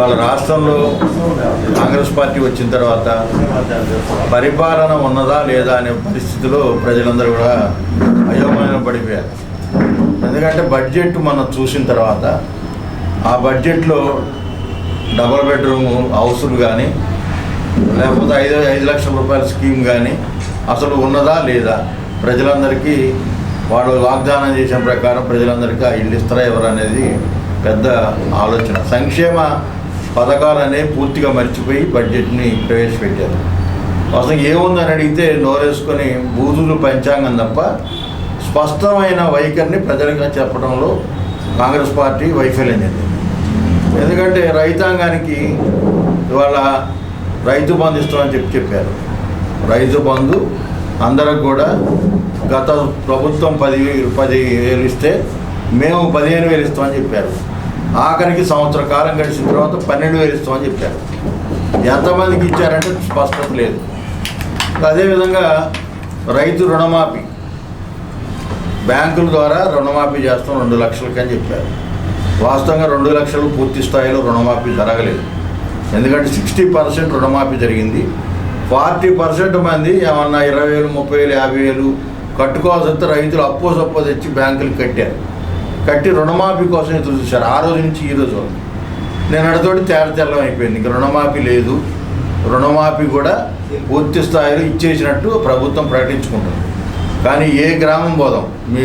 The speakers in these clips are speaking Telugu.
ఇవాళ రాష్ట్రంలో కాంగ్రెస్ పార్టీ వచ్చిన తర్వాత పరిపాలన ఉన్నదా లేదా అనే పరిస్థితిలో ప్రజలందరూ కూడా అయోమయం పడిపోయారు. ఎందుకంటే బడ్జెట్ మనం చూసిన తర్వాత ఆ బడ్జెట్లో డబుల్ బెడ్రూమ్ హౌసులు కానీ లేకపోతే ఐదు ఐదు లక్షల రూపాయల స్కీమ్ కానీ అసలు ఉన్నదా లేదా ప్రజలందరికీ వాడు వాగ్దానం చేసిన ప్రకారం ప్రజలందరికీ ఆ ఇల్లు ఇస్తారా ఎవరు అనేది పెద్ద ఆలోచన. సంక్షేమ పథకాలనే పూర్తిగా మర్చిపోయి బడ్జెట్ని ప్రవేశపెట్టారు. అసలు ఏముందని అడిగితే నోరేసుకొని బూదులు పంచాంగం తప్ప స్పష్టమైన వైఖరిని ప్రజలకు చెప్పడంలో కాంగ్రెస్ పార్టీ వైఫల్యం చెందింది. ఎందుకంటే రైతాంగానికి ఇవాళ రైతు బంధు ఇస్తామని చెప్పి చెప్పారు. రైతు బంధు అందరికి కూడా గత ప్రభుత్వం పది పది వేలు ఇస్తే మేము పదిహేను వేలు ఇస్తామని చెప్పారు. ఆఖరికి సంవత్సర కాలం గడిచిన తర్వాత పన్నెండు వేలు ఇస్తామని చెప్పారు. ఎంతమందికి ఇచ్చారంటే స్పష్టత లేదు. అదేవిధంగా రైతు రుణమాఫీ. బ్యాంకుల ద్వారా రుణమాఫీ చేస్తాం రెండు లక్షలకి అని చెప్పారు. వాస్తవంగా రెండు లక్షలు పూర్తి స్థాయిలో రుణమాఫీ జరగలేదు. ఎందుకంటే సిక్స్టీ పర్సెంట్ రుణమాఫీ జరిగింది. ఫార్టీ పర్సెంట్ మంది ఏమన్నా ఇరవై వేలు ముప్పై వేలు యాభై వేలు కట్టుకోవాల్సి వస్తే రైతులు అప్పో సప్పో తెచ్చి బ్యాంకులు కట్టారు. కట్టి రుణమాఫీ కోసం ఎదురు చూశారు. ఆ రోజు నుంచి ఈ రోజు నేను అడతోటి తేరతెల్లం అయిపోయింది. ఇంకా రుణమాఫీ లేదు. రుణమాఫీ కూడా పూర్తి స్థాయిలో ఇచ్చేసినట్టు ప్రభుత్వం ప్రకటించుకుంటుంది. కానీ ఏ గ్రామం పోదాం? మీ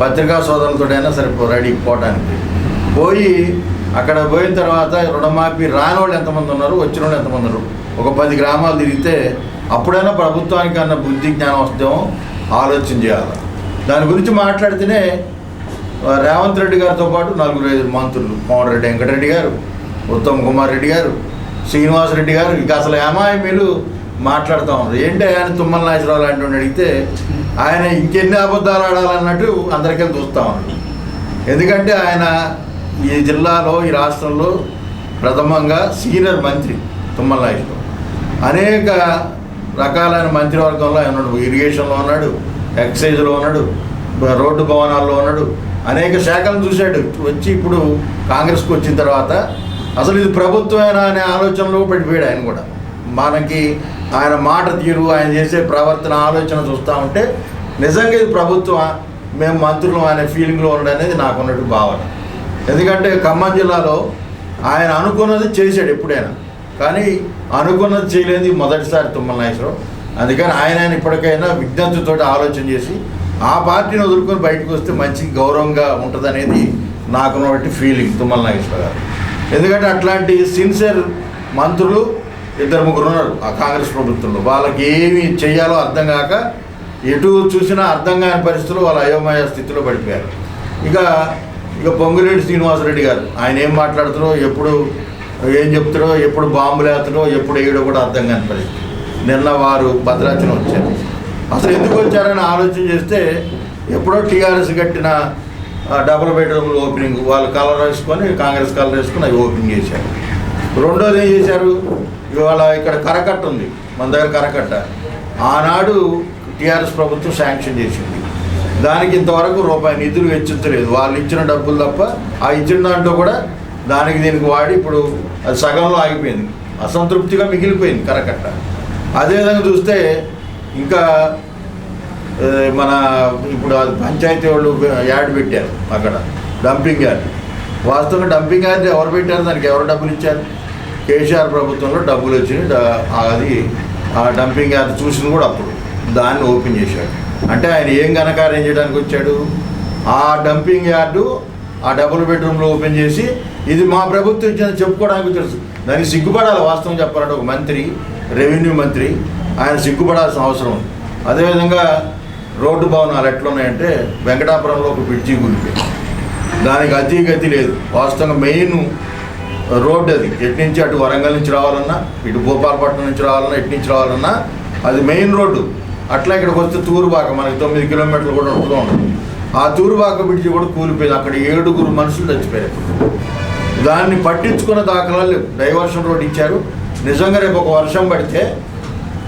పత్రికా సోదరులతోటైనా సరే రెడీ పోవడానికి పోయి అక్కడ పోయిన తర్వాత రుణమాఫీ రాని వాళ్ళు ఎంతమంది ఉన్నారు? వచ్చిన వాళ్ళు ఎంతమంది ఉన్నారు? ఒక పది గ్రామాలు తిరిగితే అప్పుడైనా ప్రభుత్వానికి అన్న బుద్ధి జ్ఞానం వస్తేమో ఆలోచన చేయాలి. దాని గురించి మాట్లాడితేనే రేవంత్ రెడ్డి గారితో పాటు నలుగురు ఐదు మంత్రులు. కోమటిరెడ్డి వెంకటరెడ్డి గారు ఉత్తమ్ కుమార్ రెడ్డి గారు శ్రీనివాస్ రెడ్డి గారు. ఇక అసలు ఏమాయమీలు మాట్లాడుతూ ఉన్నారు. ఏంటి ఆయన తుమ్మల నాగేశ్వరరావు లాంటి అడిగితే ఆయన ఇంకెన్ని అబద్ధాలు ఆడాలన్నట్టు అందరికీ చూస్తూ ఉన్నారు. ఎందుకంటే ఆయన ఈ జిల్లాలో ఈ రాష్ట్రంలో ప్రథమంగా సీనియర్ మంత్రి తుమ్మల నాగేశ్వరరావు. అనేక రకాలైన మంత్రివర్గంలో ఆయన ఉన్నాడు. ఇరిగేషన్లో ఉన్నాడు ఎక్సైజ్లో ఉన్నాడు రోడ్డు భవనాల్లో ఉన్నాడు అనేక శాఖలను చూశాడు. వచ్చి ఇప్పుడు కాంగ్రెస్కి వచ్చిన తర్వాత అసలు ఇది ప్రభుత్వమేనా అనే ఆలోచనలో పడిపోయాడు ఆయన కూడా. మనకి ఆయన మాట తీరు ఆయన చేసే ప్రవర్తన ఆలోచన చూస్తూ ఉంటే నిజంగా ఇది ప్రభుత్వం మేము మంత్రులు అనే ఫీలింగ్లో ఉండడం అనేది నాకు ఉన్నట్టు భావన. ఎందుకంటే ఖమ్మం జిల్లాలో ఆయన అనుకున్నది చేశాడు ఎప్పుడైనా. కానీ అనుకున్నది చేయలేదు మొదటిసారి తుమ్మల నాగేశ్వరరావు. అందుకని ఆయన ఆయన ఇప్పటికైనా విజ్ఞప్తితో ఆలోచన చేసి ఆ పార్టీని వదులుకొని బయటకు వస్తే మంచి గౌరవంగా ఉంటుంది అనేది నాకున్నటువంటి ఫీలింగ్ తుమ్మల నాగేశ్వర గారు. ఎందుకంటే అట్లాంటి సిన్సియర్ మంత్రులు ఇద్దరు ముగ్గురు ఉన్నారు ఆ కాంగ్రెస్ ప్రభుత్వంలో. వాళ్ళకి ఏమి చేయాలో అర్థం కాక ఎటు చూసినా అర్థం కాని పరిస్థితులు వాళ్ళ అయోమయ స్థితిలో పడిపోయారు. ఇక ఇక పొంగులేటి శ్రీనివాసరెడ్డి గారు ఆయన ఏం మాట్లాడుతారో ఎప్పుడు ఏం చెప్తారో ఎప్పుడు బాంబులు వేస్తారో ఎప్పుడు వేయడో కూడా అర్థం కాని పరిస్థితి. నిన్న వారు భద్రాచలం వచ్చారు. అసలు ఎందుకు వచ్చారని ఆలోచన చేస్తే ఎప్పుడో టీఆర్ఎస్ కట్టిన డబుల్ బెడ్రూమ్లు ఓపెనింగ్ వాళ్ళు కలర్ వేసుకొని కాంగ్రెస్ కలర్ వేసుకొని అవి ఓపెన్ చేశారు. రెండోది ఏం చేశారు? ఇవాళ ఇక్కడ కరకట్ట ఉంది మన దగ్గర కరకట్ట. ఆనాడు టీఆర్ఎస్ ప్రభుత్వం శాంక్షన్ చేసింది. దానికి ఇంతవరకు రూపాయి నిధులు వెచ్చించలేదు వాళ్ళు ఇచ్చిన డబ్బులు తప్ప ఆ ఇచ్చిన దాంట్లో కూడా దానికి దీనికి వాడి ఇప్పుడు అది సగంలో ఆగిపోయింది. అసంతృప్తిగా మిగిలిపోయింది కరకట్ట. అదేవిధంగా చూస్తే ఇంకా మన ఇప్పుడు పంచాయతీ వాళ్ళు యాడ్ పెట్టారు అక్కడ డంపింగ్ యార్డ్ వాస్తవంగా డంపింగ్ యార్డ్ ఎవరు పెట్టారు? దానికి ఎవరు డబ్బులు ఇచ్చారు? కేసీఆర్ ప్రభుత్వంలో డబ్బులు వచ్చినాయి. అది ఆ డంపింగ్ యార్డ్ చూసింది కూడా అప్పుడు. దాన్ని ఓపెన్ చేశాడు. అంటే ఆయన ఏం ఘనకార్యం చేయడానికి వచ్చాడు? ఆ డంపింగ్ యార్డు ఆ డబుల్ బెడ్రూమ్లో ఓపెన్ చేసి ఇది మా ప్రభుత్వం ఇచ్చిందని చెప్పుకోవడానికి తెలుసు. దానికి సిగ్గుపడాలి వాస్తవం చెప్పాలంటే ఒక మంత్రి రెవెన్యూ మంత్రి ఆయన సిగ్గుపడాల్సిన అవసరం ఉంది. అదేవిధంగా రోడ్డు భవనాలు ఎట్లున్నాయంటే వెంకటాపురంలో ఒక బ్రిడ్జి కూలిపోయింది దానికి అతి గతి లేదు. వాస్తవంగా మెయిన్ రోడ్ అది. ఎటు నుంచి అటు వరంగల్ నుంచి రావాలన్నా ఇటు భూపాలపట్నం నుంచి రావాలన్నా ఎటు నుంచి రావాలన్నా అది మెయిన్ రోడ్డు. అట్లా ఇక్కడికి వస్తే తూరుబాక మనకి తొమ్మిది కిలోమీటర్లు కూడా ఉంటూ ఉంటుంది. ఆ తూరుబాక బ్రిడ్జి కూడా కూలిపోయింది. అక్కడ ఏడుగురు మనుషులు చచ్చిపోయారు. దాన్ని పట్టించుకున్న దాఖలాలు లేవు. డైవర్షన్ రోడ్ ఇచ్చారు. నిజంగా రేపు ఒక వర్షం పడితే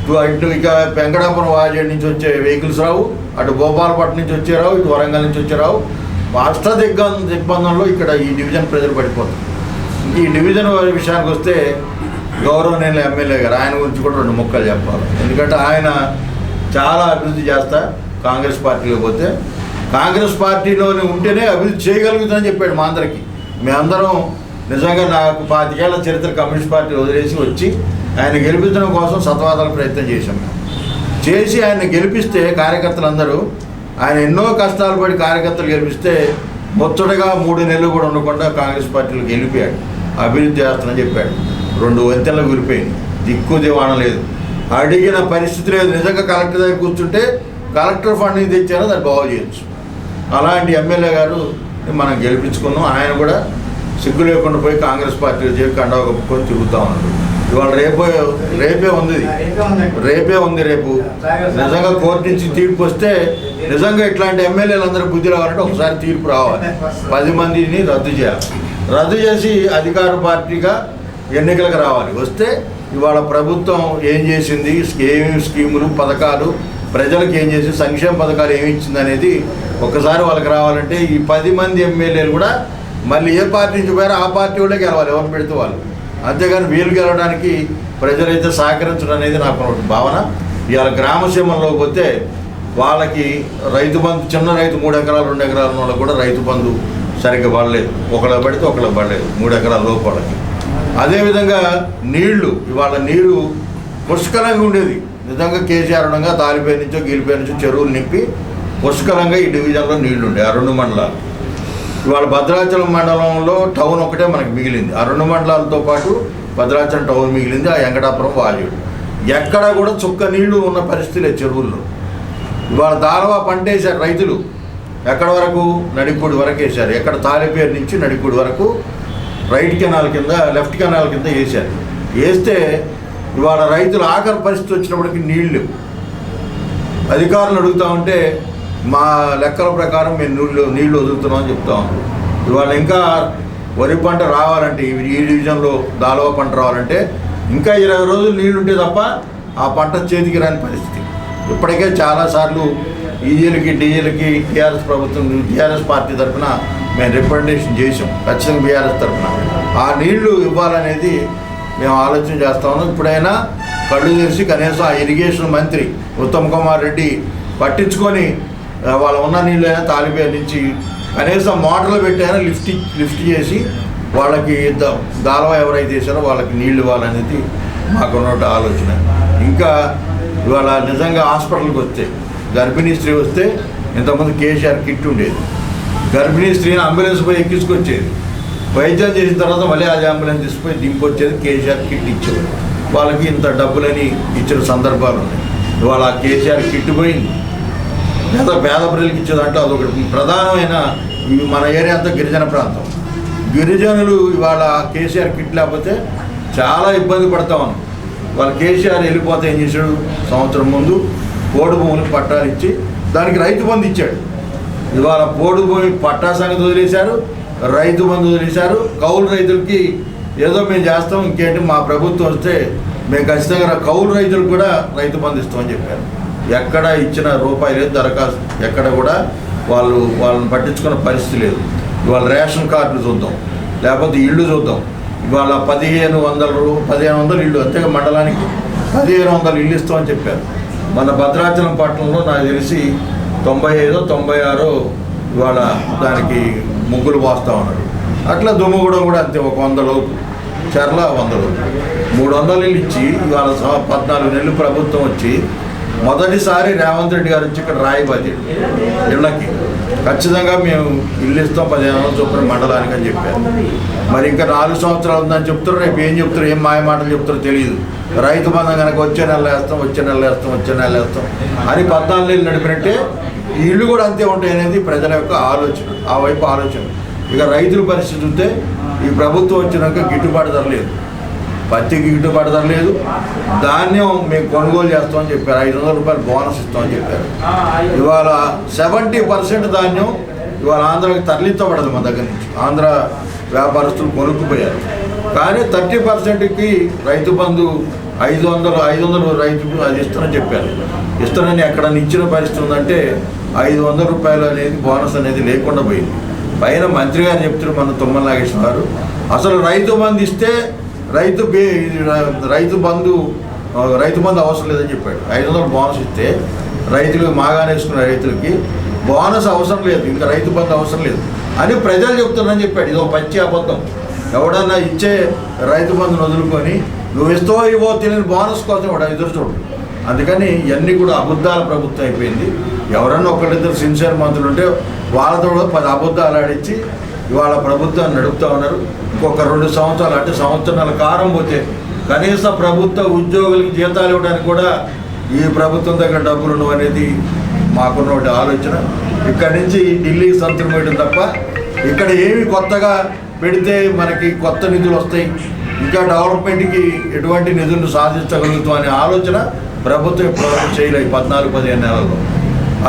ఇటు- ఇక వెంకటాపురం వాజేడ్ నుంచి వచ్చే వెహికల్స్ రావు అటు గోపాలపట్నం నుంచి వచ్చే రావు ఇటు వరంగల్ నుంచి వచ్చే రావు. అష్ట దిగ్గ దిగ్బంధంలో ఇక్కడ ఈ డివిజన్ ప్రజలు పడిపోతారు ఈ డివిజన్ విషయానికి వస్తే గౌరవనీయుల ఎమ్మెల్యే గారు ఆయన గురించి కూడా రెండు ముక్కలు చెప్పాలి. ఎందుకంటే ఆయన చాలా అభివృద్ధి చేస్తా కాంగ్రెస్ పార్టీలో పోతే. కాంగ్రెస్ పార్టీలోనే ఉంటేనే అభివృద్ధి చేయగలుగుతుందని చెప్పాడు మా అందరికీ. మేమందరం నిజంగా నాకు పాతికేళ్ళ చరిత్ర కమ్యూనిస్ట్ పార్టీ వదిలేసి వచ్చి ఆయన గెలిపించడం కోసం సతవాదాల ప్రయత్నం చేశాం మేము. చేసి ఆయన గెలిపిస్తే కార్యకర్తలందరూ ఆయన ఎన్నో కష్టాలు పడి కార్యకర్తలు గెలిపిస్తే ముచ్చటగా మూడు నెలలు కూడా ఉండకుండా కాంగ్రెస్ పార్టీలు గెలిపాడు. అభివృద్ధి చేస్తానని చెప్పాడు. రెండు వంతెనలు విరిపోయింది. దిక్కు దివాణ లేదు. అడిగిన పరిస్థితి లేదు. నిజంగా కలెక్టర్ దగ్గర కూర్చుంటే కలెక్టర్ ఫండ్ తెచ్చారో దాన్ని బాగు చేయొచ్చు. అలాంటి ఎమ్మెల్యే గారు మనం గెలిపించుకున్నాం. ఆయన కూడా సిగ్గు లేకుండా పోయి కాంగ్రెస్ పార్టీలో చేరి కండవ కప్పుకొని తిరుగుతూ ఉన్నాడు ఇవాళ రేపే రేపే ఉంది ఇది. రేపే ఉంది రేపు. నిజంగా కోర్టు నుంచి తీర్పు వస్తే నిజంగా ఇట్లాంటి ఎమ్మెల్యేలందరూ బుద్ధి రావాలంటే ఒకసారి తీర్పు రావాలి. పది మందిని రద్దు చేయాలి. రద్దు చేసి అధికార పార్టీగా ఎన్నికలకు రావాలి. వస్తే ఇవాళ ప్రభుత్వం ఏం చేసింది? ఏమేమి స్కీములు పథకాలు? ప్రజలకు ఏం చేసి సంక్షేమ పథకాలు ఏమి ఇచ్చింది అనేది ఒకసారి వాళ్ళకి రావాలంటే ఈ పది మంది ఎమ్మెల్యేలు కూడా మళ్ళీ ఏ పార్టీ నుంచి పోయారో ఆ పార్టీ వాళ్ళే గెలవాలి. ఎవరు పెడితే వాళ్ళు. అంతేగాని వీలు గెలవడానికి ప్రజలైతే సహకరించడం అనేది నాకు భావన. ఇవాళ గ్రామసీమల్లో పోతే వాళ్ళకి రైతు బంధు చిన్న రైతు మూడు ఎకరాలు రెండు ఎకరాల వాళ్ళకి కూడా రైతు బంధు సరిగ్గా పడలేదు. ఒకళ్ళకి పడితే ఒకళ్ళకి పడలేదు మూడు ఎకరాల లోపు వాళ్ళకి. అదేవిధంగా నీళ్ళు ఇవాళ నీరు పుష్కలంగా ఉండేది. నిజంగా కేసీఆర్ ఉండగా తాలిపేరు నుంచో గీలిపై నుంచో చెరువులు నింపి పుష్కలంగా ఈ డివిజన్లో నీళ్ళు ఉండే ఆ రెండు మండలాలు. ఇవాళ భద్రాచలం మండలంలో టౌన్ ఒకటే మనకి మిగిలింది. ఆ రెండు మండలాలతో పాటు భద్రాచలం టౌన్ మిగిలింది ఆ వెంకటాపురం వాల్యూడు. ఎక్కడ కూడా చుక్క నీళ్ళు ఉన్న పరిస్థితులే చెరువుల్లో. ఇవాళ దారవా పంట వేశారు రైతులు. ఎక్కడ వరకు? నడిపూడి వరకు వేశారు. ఎక్కడ తాలిపేరు నుంచి నడిపూడి వరకు రైట్ కెనాల్ కింద లెఫ్ట్ కెనాల్ కింద వేశారు. వేస్తే ఇవాళ రైతులు ఆఖరి పరిస్థితి వచ్చినప్పటికీ నీళ్ళు అధికారులు అడుగుతా ఉంటే మా లెక్కల ప్రకారం మేము నీళ్ళు నీళ్ళు వదులుతున్నామని చెప్తా ఉన్నాం ఇవాళ ఇంకా వరి పంట రావాలంటే ఈ- డివిజన్లో దాలవ పంట రావాలంటే ఇంకా ఇరవై రోజులు నీళ్ళు ఉంటే తప్ప ఆ పంట చేతికి రాని పరిస్థితి. ఇప్పటికే చాలాసార్లు ఈజీలకి డీజీలకి టీఆర్ఎస్ ప్రభుత్వం టీఆర్ఎస్ పార్టీ తరఫున మేము రికమెండేషన్ చేసాం ఖచ్చితంగా బీఆర్ఎస్ తరఫున. ఆ నీళ్ళు ఇవ్వాలనేది మేము ఆలోచన చేస్తా ఉన్నాం. ఇప్పుడైనా కళ్ళు తెరిచి కనీసం ఆ ఇరిగేషన్ మంత్రి ఉత్తమ్ కుమార్ రెడ్డి పట్టించుకొని వాళ్ళ ఉన్న నీళ్ళైనా తాలిపేరు నుంచి కనీసం మోటార్లు పెట్టైనా లిఫ్ట్ లిఫ్ట్ చేసి వాళ్ళకి ద- దాలవా ఎవరైతే చేశారో వాళ్ళకి నీళ్ళు ఇవ్వాలనేది మాకున్న ఆలోచన. ఇంకా ఇవాళ నిజంగా హాస్పిటల్కి వస్తే గర్భిణీ స్త్రీ వస్తే ఇంతకుముందు కేసీఆర్ కిట్ ఉండేది. గర్భిణీ స్త్రీని అంబులెన్స్ పోయి ఎక్కించుకొచ్చేది. వైద్యం చేసిన తర్వాత మళ్ళీ అది అంబులెన్స్ తీసుకుపోయి దింపొచ్చేది కేసీఆర్ కిట్ ఇచ్చేది వాళ్ళకి ఇంత డబ్బులని ఇచ్చిన సందర్భాలు ఉన్నాయి. ఇవాళ కేసీఆర్ కిట్ పోయింది. పేద పేద ప్రజలకు ఇచ్చేదంటే అదొకటి. ప్రధానమైన మన ఏరియా అంతా గిరిజన ప్రాంతం. గిరిజనులు ఇవాళ కేసీఆర్ కిట్ లేకపోతే చాలా ఇబ్బంది పడతా ఉన్నాం వాళ్ళు కేసీఆర్ వెళ్ళిపోతే ఏం చేశాడు? సంవత్సరం ముందు పోడు భూములకు పట్టాలు ఇచ్చి దానికి రైతు బంధు ఇచ్చాడు. ఇవాళ పోడు భూమి పట్టా సంగతి వదిలేశారు రైతు బంధు వదిలేశారు. కౌలు రైతులకి ఏదో మేము చేస్తాం ఇంకేంటి మా ప్రభుత్వం వస్తే మేము ఖచ్చితంగా కౌలు రైతులకు కూడా రైతు బంధు ఇస్తామని చెప్పారు. ఎక్కడ ఇచ్చిన రూపాయి లేదు దరఖాస్తు ఎక్కడ కూడా వాళ్ళు వాళ్ళని పట్టించుకున్న పరిస్థితి లేదు. ఇవాళ రేషన్ కార్డులు చూద్దాం లేకపోతే ఇళ్ళు చూద్దాం. ఇవాళ పదిహేను వందల రూ పదిహేను వందలు ఇళ్ళు అంతేగా మండలానికి? పదిహేను వందలు ఇల్లు ఇస్తామని చెప్పారు. మన భద్రాచలం పట్టణంలో నాకు తెలిసి తొంభై ఐదో తొంభై ఆరో ఇవాళ దానికి ముగ్గులు పోస్తా ఉన్నారు. అట్లా దుమ్ముగూడెం కూడా అంతే ఒక వంద లోపు. చర్ల వంద లోపు. మూడు వందలు ఇల్లు ఇచ్చి ఇవాళ పద్నాలుగు నెలలు ప్రభుత్వం వచ్చి మొదటిసారి రేవంత్ రెడ్డి గారు వచ్చి ఇక్కడ రాయిబాది ఇళ్ళకి ఖచ్చితంగా మేము ఇల్లు ఇస్తాం పదిహేను వందల చొప్పున మండలానికి అని చెప్పారు. మరి ఇంకా నాలుగు సంవత్సరాలు ఉందని చెప్తారు రేపు ఏం చెప్తారు ఏం మాయ మాటలు చెప్తారో తెలియదు. రైతు బంధం కనుక వచ్చే నెల వేస్తాం వచ్చే నెల వేస్తాం వచ్చే నెల వేస్తాం. అని పద్నాలుగు నెలలు నడిపినట్టే ఇల్లు కూడా అంతే ఉంటాయి అనేది ప్రజల యొక్క ఆలోచన ఆ వైపు ఆలోచన. ఇక రైతుల పరిస్థితి ఉంటే ఈ ప్రభుత్వం వచ్చినాక గిట్టుబాటు ధర లేదు. పత్తికి గిట్టుబాటు లేదు. ధాన్యం మేము కొనుగోలు చేస్తామని చెప్పారు. ఐదు వందల రూపాయలు బోనస్ ఇస్తామని చెప్పారు. ఇవాళ సెవెంటీ పర్సెంట్ ధాన్యం ఇవాళ ఆంధ్రాకి తరలించబడదు మన దగ్గర నుంచి. ఆంధ్ర వ్యాపారస్తులు కొనుక్కుపోయారు. కానీ థర్టీ పర్సెంట్కి రైతు బంధు ఐదు వందలు ఐదు వందలు రైతు అది ఇస్తానని చెప్పారు. ఇస్తానని ఎక్కడ ఇచ్చిన పరిస్థితి ఉందంటే ఐదు వందల రూపాయలు అనేది బోనస్ అనేది లేకుండా పోయింది. పైన మంత్రి గారు చెప్తున్నారు మన తుమ్మల నాగేశ్వర గారు. అసలు రైతు బంధు ఇస్తే రైతు బే రైతు బంధు రైతు బంధు అవసరం లేదని చెప్పాడు. ఐదు వందలు బోనస్ ఇస్తే రైతులు మాగానేసుకున్న రైతులకి. బోనస్ అవసరం లేదు ఇంకా రైతు బంధు అవసరం లేదు అని ప్రజలు చెప్తున్నారని చెప్పాడు. ఇది ఒక పచ్చి అబద్ధం. ఎవడన్నా ఇచ్చే రైతు బంధును వదులుకొని నువ్వు ఇస్తో ఇవో తెలియని బోనస్ కోసం వాడు ఎదురు చూడు. అందుకని ఇవన్నీ కూడా అబద్ధాల ప్రభుత్వం అయిపోయింది. ఎవరన్నా ఒకళ్ళిద్దరు సిన్సియర్ మంత్రులు ఉంటే వాళ్ళతో కూడా పది అబద్ధాలు ఆడించి ఇవాళ ప్రభుత్వాన్ని నడుపుతా ఉన్నారు. ఇంకొక రెండు సంవత్సరాలు అంటే సంవత్సరాల కారం పోతే కనీస ప్రభుత్వ ఉద్యోగులకి జీతాలు ఇవ్వడానికి కూడా ఈ ప్రభుత్వం దగ్గర డబ్బులు ఉండవు అనేది మాకున్న ఒకటి ఆలోచన. ఇక్కడి నుంచి ఢిల్లీ సంతకం వేయడం తప్ప ఇక్కడ ఏమి కొత్తగా పెడితే మనకి కొత్త నిధులు వస్తాయి. ఇంకా డెవలప్మెంట్కి ఎటువంటి నిధులను సాధించగలుగుతాం అనే ఆలోచన ప్రభుత్వం ఇప్పటివరకు చేయలేదు ఈ పద్నాలుగు పదిహేను నెలల్లో.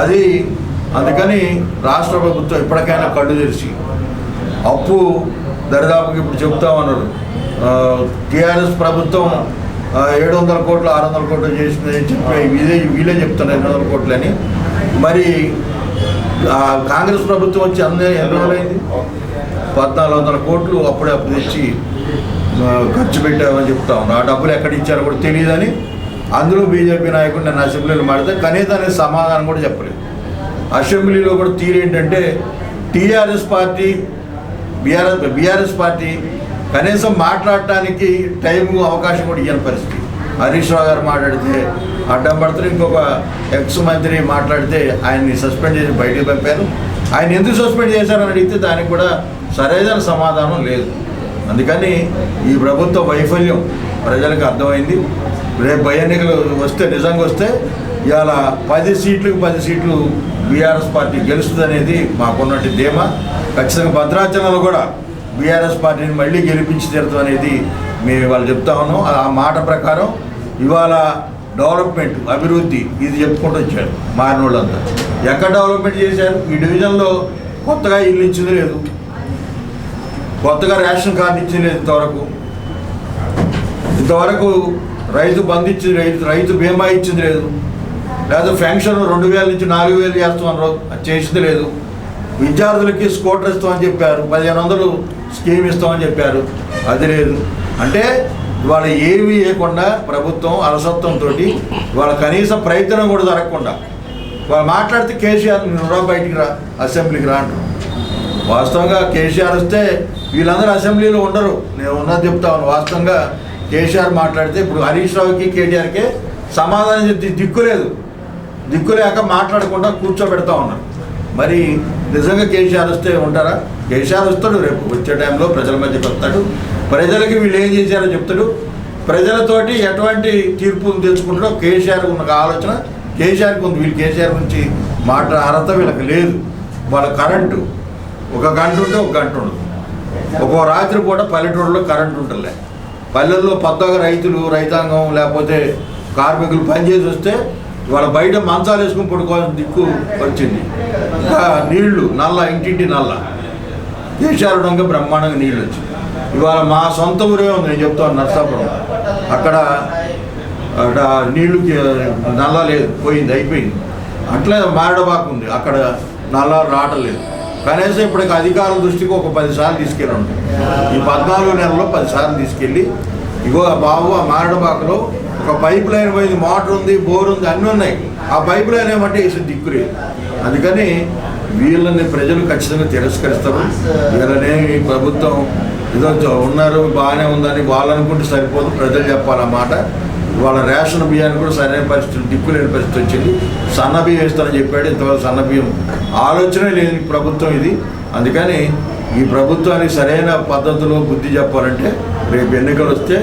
అది అందుకని రాష్ట్ర ప్రభుత్వం ఎప్పటికైనా కళ్ళు తెరిచి అప్పు దరిదాపుకి ఇప్పుడు చెప్తామన్నారు టీఆర్ఎస్ ప్రభుత్వం ఏడు వందల కోట్లు ఆరు వందల కోట్లు చేసిందని చెప్పి వీళ్ళే వీళ్ళే చెప్తున్నారు ఎనిమిది వందల కోట్లు అని మరి కాంగ్రెస్ ప్రభుత్వం వచ్చి అందరూ ఎన్ని రోజులైంది? పద్నాలుగు వందల కోట్లు అప్పుడే అప్పు తెచ్చి ఖర్చు పెట్టామని చెప్తా ఉన్నారు. ఆ డబ్బులు ఎక్కడ ఇచ్చారో కూడా తెలియదని అందులో బీజేపీ నాయకుడు నన్ను అసెంబ్లీలో మాడితే కనీసానికి సమాధానం కూడా చెప్పలేదు. అసెంబ్లీలో కూడా తీరేంటంటే TRS party BRS BRS party కనీసం మాట్లాడటానికి టైం అవకాశం కూడా ఇవ్వని పరిస్థితి. హరీష్ రావు గారు మాట్లాడితే అడ్డం పడుతున్న ఇంకొక ఎక్స్ మంత్రి మాట్లాడితే ఆయన్ని సస్పెండ్ చేసి బయటకు పంపారు. ఆయన ఎందుకు సస్పెండ్ చేశారని అడిగితే దానికి కూడా సరైన సమాధానం లేదు. అందుకని ఈ ప్రభుత్వ వైఫల్యం ప్రజలకు అర్థమైంది. రేపు భయ ఎన్నికలు వస్తే నిజంగా వస్తే ఇవాళ పది సీట్లకు పది సీట్లు బీఆర్ఎస్ పార్టీ గెలుస్తుంది అనేది మాకున్నట్టు ధీమా. ఖచ్చితంగా భద్రాచలంలో కూడా బీఆర్ఎస్ పార్టీని మళ్ళీ గెలిపించి తీరుతాం అనేది మేము ఇవాళ చెప్తా ఉన్నాం. ఆ మాట ప్రకారం ఇవాళ డెవలప్మెంట్ అభివృద్ధి ఇది చెప్పుకుంటూ వచ్చారు మారిన వాళ్ళంతా ఎక్కడ డెవలప్మెంట్ చేశారు? ఈ డివిజన్లో కొత్తగా ఇల్లు ఇచ్చింది లేదు. కొత్తగా రేషన్ కార్డు ఇచ్చింది లేదు ఇంతవరకు. ఇంతవరకు రైతు బంధు ఇచ్చింది రైతు రైతు బీమా ఇచ్చింది లేదు. లేదా ఫ్యాంక్షన్ రెండు వేల నుంచి నాలుగు వేలు చేస్తున్నారు. అది చేసింది లేదు. విద్యార్థులకి స్కూటర్ ఇస్తామని చెప్పారు. పదిహేను వందలు స్కీమ్ ఇస్తామని చెప్పారు. అది లేదు. అంటే ఇవాళ ఏవి వేయకుండా ప్రభుత్వం అలసత్వంతో వాళ్ళ కనీస ప్రయత్నం కూడా జరగకుండా వాళ్ళు మాట్లాడితే కేసీఆర్ నువ్వు రా బయటికి రా అసెంబ్లీకి రా అంటారు. వాస్తవంగా కేసీఆర్ వస్తే వీళ్ళందరూ అసెంబ్లీలో ఉండరు. నేను ఉన్నది చెప్తా ఉన్నాను వాస్తవంగా కేసీఆర్ మాట్లాడితే ఇప్పుడు హరీష్ రావుకి కేటీఆర్కే సమాధానం చెప్తే దిక్కు లేదు. దిక్కులేక మాట్లాడకుండా కూర్చోబెడతా ఉన్నారు. మరి నిజంగా కేసీఆర్ వస్తే ఉంటారా? కేసీఆర్ వస్తాడు రేపు వచ్చే టైంలో ప్రజల మధ్యకి వస్తాడు. ప్రజలకి వీళ్ళు ఏం చేశారో చెప్తాడు. ప్రజలతోటి ఎటువంటి తీర్పును తెచ్చుకుంటాడో కేసీఆర్ ఉన్న ఆలోచన కేసీఆర్కి ఉంది. వీళ్ళు కేసీఆర్ గురించి మాట్లాడే అర్హత వీళ్ళకి లేదు. వాళ్ళ కరెంటు ఒక గంట ఉంటే ఒక గంట ఉండదు. ఒక్కో రాత్రి పూట పల్లెటూరులో కరెంట్ ఉంటుందిలే. పల్లెల్లో పద్దగా రైతులు రైతాంగం లేకపోతే కార్మికులు పనిచేసి వస్తే ఇవాళ బయట మంచాలు వేసుకుని పడుకోవాల్సిన దిక్కు వచ్చింది. ఇంకా నీళ్ళు నల్ల ఇంటింటి నల్ల. కేశారుడంగా బ్రహ్మాండంగా నీళ్ళు వచ్చింది. ఇవాళ మా సొంత ఊరే ఉంది నేను చెప్తాను నర్సాపురం. అక్కడ అక్కడ నీళ్ళు నల్ల లేదు పోయింది అయిపోయింది. అట్లే మారడబాకు ఉంది అక్కడ నల్ల రావటం కనీసం ఇప్పటికి అధికారుల దృష్టికి ఒక పదిసార్లు తీసుకెళ్ళండి ఈ పద్నాలుగు నెలల్లో పదిసార్లు తీసుకెళ్ళి ఇగో ఆ బాబు ఆ మారడబాకలో ఒక పైప్ లైన్ పోయింది మోటార్ ఉంది బోర్ ఉంది అన్నీ ఉన్నాయి. ఆ పైప్ లైన్ ఏమంటే వేసి దిక్కురే. అందుకని వీళ్ళని ప్రజలు ఖచ్చితంగా తిరస్కరిస్తారు. వీళ్ళనే ఈ ప్రభుత్వం ఇదో ఉన్నారు బాగానే ఉందని వాళ్ళు అనుకుంటే సరిపోదు ప్రజలు చెప్పాలన్నమాట వాళ్ళ రేషన్ బియ్యాన్ని కూడా సరైన పరిస్థితి దిక్కులేని పరిస్థితి వచ్చింది. సన్న బియ్యం ఇస్తానని చెప్పాడు ఇంతవరకు సన్న బియ్యం ఆలోచనే లేని ప్రభుత్వం ఇది. అందుకని ఈ ప్రభుత్వానికి సరైన పద్ధతిలో బుద్ధి చెప్పాలంటే రేపు ఎన్నికలు వస్తే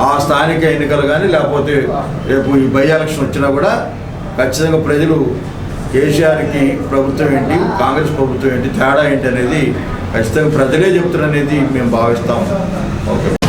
ఆ స్థానిక ఎన్నికలు కానీ లేకపోతే రేపు ఈ బై ఎలక్షన్ వచ్చినా కూడా ఖచ్చితంగా ప్రజలు కేసీఆర్కి ప్రభుత్వం ఏంటి కాంగ్రెస్ ప్రభుత్వం ఏంటి తేడా ఏంటి అనేది ఖచ్చితంగా ప్రజలే అనేది మేము భావిస్తాం. ఓకే.